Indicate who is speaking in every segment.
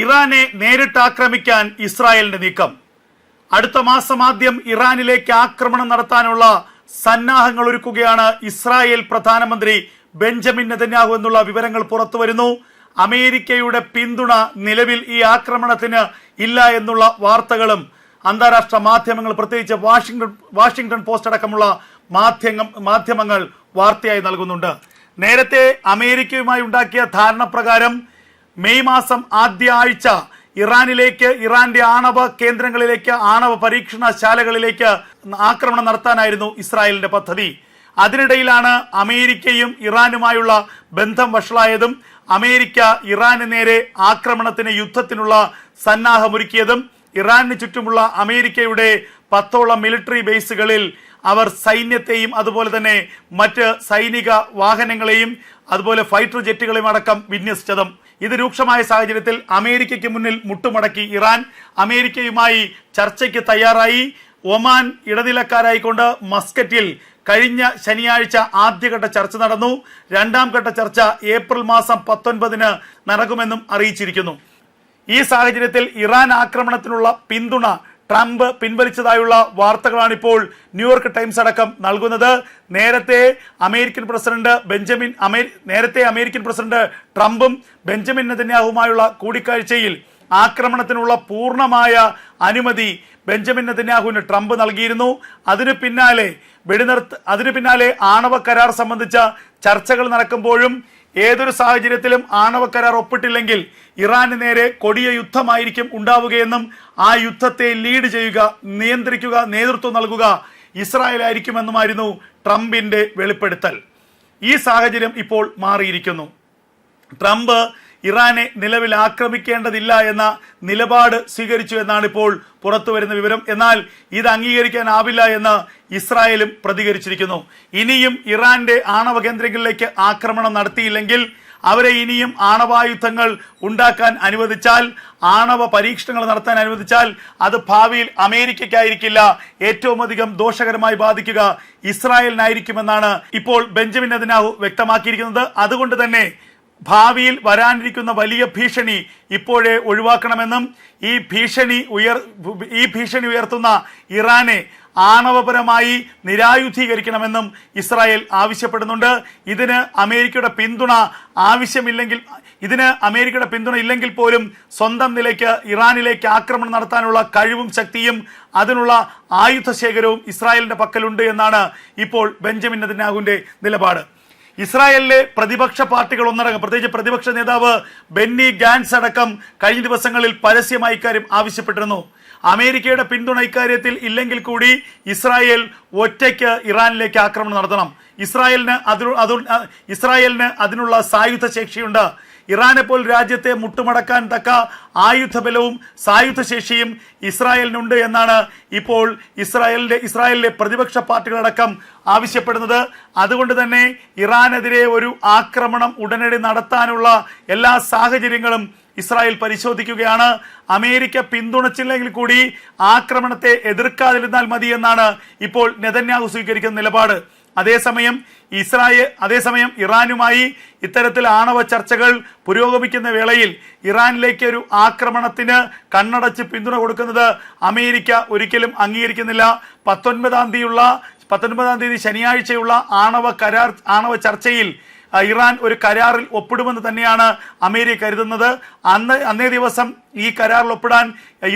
Speaker 1: ഇറാനെ നേരിട്ട് ആക്രമിക്കാൻ ഇസ്രായേലിന്റെ നീക്കം. അടുത്ത മാസം ആദ്യം ഇറാനിലേക്ക് ആക്രമണം നടത്താനുള്ള സന്നാഹങ്ങൾ ഒരുക്കുകയാണ് ഇസ്രായേൽ പ്രധാനമന്ത്രി ബെഞ്ചമിൻ നെതന്യാഹു എന്നുള്ള വിവരങ്ങൾ പുറത്തുവരുന്നു. അമേരിക്കയുടെ പിന്തുണ നിലവിൽ ഈ ആക്രമണത്തിന് ഇല്ല എന്നുള്ള വാർത്തകളും അന്താരാഷ്ട്ര മാധ്യമങ്ങൾ പ്രത്യേകിച്ച് വാഷിംഗ്ടൺ വാഷിംഗ്ടൺ പോസ്റ്റ് അടക്കമുള്ള മാധ്യമ മാധ്യമങ്ങൾ വാർത്തയായി നൽകുന്നുണ്ട്. നേരത്തെ അമേരിക്കയുമായി ഉണ്ടാക്കിയ ധാരണ പ്രകാരം മെയ് മാസം ആദ്യ ആഴ്ച ഇറാനിലേക്ക് ഇറാന്റെ ആണവ കേന്ദ്രങ്ങളിലേക്ക് ആണവ പരീക്ഷണശാലകളിലേക്ക് ആക്രമണം നടത്താനായിരുന്നു ഇസ്രായേലിന്റെ പദ്ധതി. അതിനിടയിലാണ് അമേരിക്കയും ഇറാനുമായുള്ള ബന്ധം വഷളായതും അമേരിക്ക ഇറാന് നേരെ ആക്രമണത്തിന് യുദ്ധത്തിനുള്ള സന്നാഹമൊരുക്കിയതും ഇറാനു ചുറ്റുമുള്ള അമേരിക്കയുടെ പത്തോളം മിലിറ്ററി ബേസുകളിൽ അവർ സൈന്യത്തെയും അതുപോലെ തന്നെ മറ്റ് സൈനിക വാഹനങ്ങളെയും അതുപോലെ ഫൈറ്റർ ജെറ്റുകളെയും അടക്കം വിന്യസിച്ചതും. ഇത് രൂക്ഷമായ സാഹചര്യത്തിൽ അമേരിക്കയ്ക്ക് മുന്നിൽ മുട്ടുമടക്കി ഇറാൻ അമേരിക്കയുമായി ചർച്ചയ്ക്ക് തയ്യാറായി. ഒമാൻ ഇടനിലക്കാരായിക്കൊണ്ട് മസ്കറ്റിൽ കഴിഞ്ഞ ശനിയാഴ്ച ആദ്യഘട്ട ചർച്ച നടന്നു. രണ്ടാം ഘട്ട ചർച്ച ഏപ്രിൽ മാസം പത്തൊൻപതിന് നടക്കുമെന്നും അറിയിച്ചിരിക്കുന്നു. ഈ സാഹചര്യത്തിൽ ഇറാൻ ആക്രമണത്തിനുള്ള പിന്തുണ ട്രംപ് പിൻവലിച്ചതായുള്ള വാർത്തകളാണ് ഇപ്പോൾ ന്യൂയോർക്ക് ടൈംസ് അടക്കം നൽകുന്നത്. നേരത്തെ അമേരിക്കൻ പ്രസിഡന്റ് ബെഞ്ചമിൻ നേരത്തെ അമേരിക്കൻ പ്രസിഡന്റ് ട്രംപും ബെഞ്ചമിൻ നെതന്യാഹുമായുള്ള കൂടിക്കാഴ്ചയിൽ ആക്രമണത്തിനുള്ള പൂർണമായ അനുമതി ബെഞ്ചമിൻ നെതന്യാഹുവിന് ട്രംപ് നൽകിയിരുന്നു. അതിനു പിന്നാലെ വെടിനിർത്ത് അതിനു പിന്നാലെ ആണവ കരാർ സംബന്ധിച്ച ചർച്ചകൾ നടക്കുമ്പോഴും ഏതൊരു സാഹചര്യത്തിലും ആണവ കരാർ ഒപ്പിട്ടില്ലെങ്കിൽ ഇറാന് നേരെ കൊടിയ യുദ്ധമായിരിക്കും ഉണ്ടാവുകയെന്നും ആ യുദ്ധത്തെ ലീഡ് ചെയ്യുക നിയന്ത്രിക്കുക നേതൃത്വം നൽകുക ഇസ്രായേൽ ആയിരിക്കുമെന്നുമായിരുന്നു ട്രംപിന്റെ വെളിപ്പെടുത്തൽ. ഈ സാഹചര്യം ഇപ്പോൾ മാറിയിരിക്കുന്നു. ട്രംപ് ഇറാനെ നിലവിൽ ആക്രമിക്കേണ്ടതില്ല എന്ന നിലപാട് സ്വീകരിച്ചു എന്നാണ് ഇപ്പോൾ പുറത്തു വരുന്ന വിവരം. എന്നാൽ ഇത് അംഗീകരിക്കാനാവില്ല എന്ന് ഇസ്രായേലും പ്രതികരിച്ചിരിക്കുന്നു. ഇനിയും ഇറാന്റെ ആണവ കേന്ദ്രങ്ങളിലേക്ക് ആക്രമണം നടത്തിയില്ലെങ്കിൽ അവരെ ഇനിയും ആണവായുധങ്ങൾ ഉണ്ടാക്കാൻ അനുവദിച്ചാൽ ആണവ പരീക്ഷണങ്ങൾ നടത്താൻ അനുവദിച്ചാൽ അത് ഭാവിയിൽ അമേരിക്കയ്ക്കായിരിക്കില്ല. ഏറ്റവും അധികം ദോഷകരമായി ബാധിക്കുക ഇസ്രായേലിനായിരിക്കുമെന്നാണ് ഇപ്പോൾ ബെഞ്ചമിൻ നെതന്യാഹു വ്യക്തമാക്കിയിരിക്കുന്നത്. അതുകൊണ്ട് തന്നെ ഭാവിയിൽ വരാനിരിക്കുന്ന വലിയ ഭീഷണി ഇപ്പോഴേ ഒഴിവാക്കണമെന്നും ഈ ഭീഷണി ഉയർ ഈ ഭീഷണി ഉയർത്തുന്ന ഇറാനെ ആണവപരമായി നിരായുധീകരിക്കണമെന്നും ഇസ്രായേൽ ആവശ്യപ്പെടുന്നുണ്ട്. ഇതിന് അമേരിക്കയുടെ പിന്തുണ ആവശ്യമില്ലെങ്കിൽ ഇതിന് അമേരിക്കയുടെ പിന്തുണ ഇല്ലെങ്കിൽ പോലും സ്വന്തം നിലയ്ക്ക് ഇറാനിലേക്ക് ആക്രമണം നടത്താനുള്ള കഴിവും ശക്തിയും അതിനുള്ള ആയുധ ശേഖരവും ഇസ്രായേലിന്റെ പക്കലുണ്ട് എന്നാണ് ഇപ്പോൾ ബെഞ്ചമിൻ നദിനാഹുവിന്റെ നിലപാട്. ഇസ്രായേലിലെ പ്രതിപക്ഷ പാർട്ടികൾ ഒന്നടങ്കം പ്രത്യേകിച്ച് പ്രതിപക്ഷ നേതാവ് ബെന്നി ഗാൻസ് അടക്കം കഴിഞ്ഞ ദിവസങ്ങളിൽ പരസ്യമായി ഇക്കാര്യം ആവശ്യപ്പെട്ടിരുന്നു. അമേരിക്കയുടെ പിന്തുണ ഇക്കാര്യത്തിൽ ഇല്ലെങ്കിൽ കൂടി ഇസ്രായേൽ ഒറ്റയ്ക്ക് ഇറാനിലേക്ക് ആക്രമണം നടത്തണം. ഇസ്രായേലിന് അതിൽ അതു ഇസ്രായേലിന് അതിനുള്ള സായുധ ശേഷിയുണ്ട്. ഇറാനെ പോൽ രാജ്യത്തെ മുട്ടുമടക്കാൻ തക്ക ആയുധബലവും സായുധ ശേഷിയും ഇസ്രായേലിനുണ്ട് എന്നാണ് ഇപ്പോൾ ഇസ്രായേലിന്റെ ഇസ്രായേലിലെ പ്രതിപക്ഷ പാർട്ടികളടക്കം ആവശ്യപ്പെടുന്നത്. അതുകൊണ്ട് തന്നെ ഇറാനെതിരെ ഒരു ആക്രമണം ഉടനടി നടത്താനുള്ള എല്ലാ സാഹചര്യങ്ങളും ഇസ്രായേൽ പരിശോധിക്കുകയാണ്. അമേരിക്ക പിന്തുണച്ചില്ലെങ്കിൽ കൂടി ആക്രമണത്തെ എതിർക്കാതിരുന്നാൽ മതി എന്നാണ് ഇപ്പോൾ നെതന്യാഹു സ്വീകരിക്കുന്ന നിലപാട്. അതേസമയം ഇസ്രായേൽ അതേസമയം ഇറാനുമായി ഇത്തരത്തിൽ ആണവ ചർച്ചകൾ പുരോഗമിക്കുന്ന വേളയിൽ ഇറാനിലേക്ക് ഒരു ആക്രമണത്തിന് കണ്ണടച്ച് പിന്തുണ കൊടുക്കുന്നത് അമേരിക്ക ഒരിക്കലും അംഗീകരിക്കുന്നില്ല. പത്തൊൻപതാം തീയതിയുള്ള പത്തൊൻപതാം തീയതി ശനിയാഴ്ചയുള്ള ആണവ കരാർ ആണവ ചർച്ചയിൽ ഇറാൻ ഒരു കരാറിൽ ഒപ്പിടുമെന്ന് തന്നെയാണ് അമേരിക്ക കരുതുന്നത്. അന്ന് അന്നേ ദിവസം ഈ കരാറിൽ ഒപ്പിടാൻ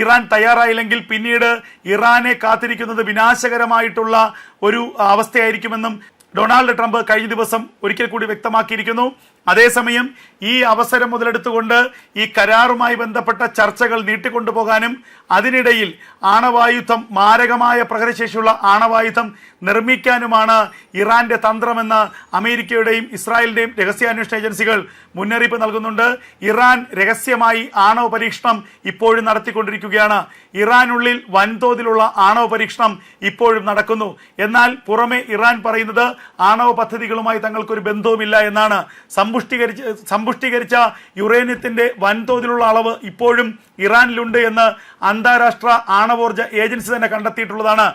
Speaker 1: ഇറാൻ തയ്യാറായില്ലെങ്കിൽ പിന്നീട് ഇറാനെ കാത്തിരിക്കുന്നത് വിനാശകരമായിട്ടുള്ള ഒരു അവസ്ഥയായിരിക്കുമെന്നും ഡൊണാൾഡ് ട്രംപ് കഴിഞ്ഞ ദിവസം ഒരിക്കൽ കൂടി വ്യക്തമാക്കിയിരിക്കുന്നു. അതേസമയം ഈ അവസരം മുതലെടുത്തുകൊണ്ട് ഈ കരാറുമായി ബന്ധപ്പെട്ട ചർച്ചകൾ നീട്ടിക്കൊണ്ടുപോകാനും അതിനിടയിൽ ആണവായുധം മാരകമായ പ്രഹരശേഷിയുള്ള ആണവായുധം നിർമ്മിക്കാനുമാണ് ഇറാന്റെ തന്ത്രമെന്ന് അമേരിക്കയുടെയും ഇസ്രായേലിന്റെയും രഹസ്യാന്വേഷണ ഏജൻസികൾ മുന്നറിയിപ്പ് നൽകുന്നുണ്ട്. ഇറാൻ രഹസ്യമായി ആണവ പരീക്ഷണം ഇപ്പോഴും നടത്തിക്കൊണ്ടിരിക്കുകയാണ്. ഇറാനുള്ളിൽ വൻതോതിലുള്ള ആണവ പരീക്ഷണം ഇപ്പോഴും നടക്കുന്നു. എന്നാൽ പുറമെ ഇറാൻ പറയുന്നത് ആണവ പദ്ധതികളുമായി തങ്ങൾക്കൊരു ബന്ധവുമില്ല എന്നാണ്. സമ്പുഷ്ടീകരിച്ച് സമ്പുഷ്ടീകരിച്ച യുറേനിയത്തിന്റെ വൻതോതിലുള്ള അളവ് ഇപ്പോഴും ഇറാനിലുണ്ട് എന്ന് അന്താരാഷ്ട്ര ആണവോർജ ഏജൻസി തന്നെ കണ്ടെത്തിയിട്ടുള്ളതാണ്.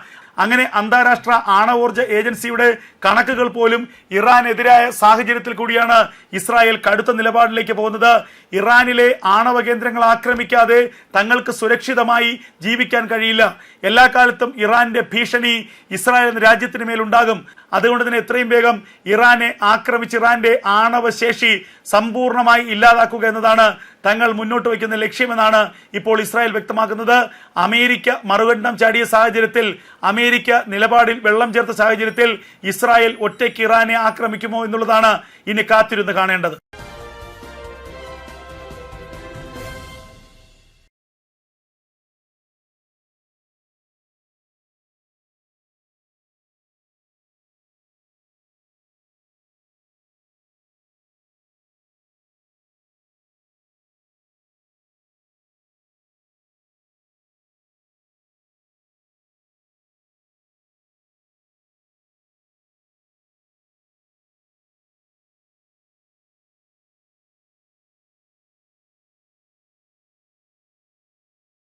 Speaker 1: അങ്ങനെ അന്താരാഷ്ട്ര ആണവോർജ ഏജൻസിയുടെ കണക്കുകൾ പോലും ഇറാനെതിരായ സാഹചര്യത്തിൽ കൂടിയാണ് ഇസ്രായേൽ കടുത്ത നിലപാടിലേക്ക് പോകുന്നത്. ഇറാനിലെ ആണവ കേന്ദ്രങ്ങൾ ആക്രമിക്കാതെ തങ്ങൾക്ക് സുരക്ഷിതമായി ജീവിക്കാൻ കഴിയില്ല. എല്ലാ കാലത്തും ഇറാന്റെ ഭീഷണി ഇസ്രായേൽ എന്ന രാജ്യത്തിന് മേലുണ്ടാകും അതുകൊണ്ട് തന്നെ എത്രയും വേഗം ഇറാനെ ആക്രമിച്ച് ഇറാന്റെ ആണവശേഷി ശേഷി സമ്പൂർണമായി ഇല്ലാതാക്കുക എന്നതാണ് തങ്ങൾ മുന്നോട്ട് വയ്ക്കുന്ന ലക്ഷ്യമെന്നാണ് ഇപ്പോൾ ഇസ്രായേൽ വ്യക്തമാക്കുന്നത്. അമേരിക്ക മറുകണ്ഠം ചാടിയ സാഹചര്യത്തിൽ അമേരിക്ക നിലപാടിൽ വെള്ളം ചേർത്ത സാഹചര്യത്തിൽ ഇസ്രായേൽ ഒറ്റയ്ക്ക് ഇറാനെ ആക്രമിക്കുമോ എന്നുള്ളതാണ് ഇനി കാത്തിരുന്ന് കാണേണ്ടത്.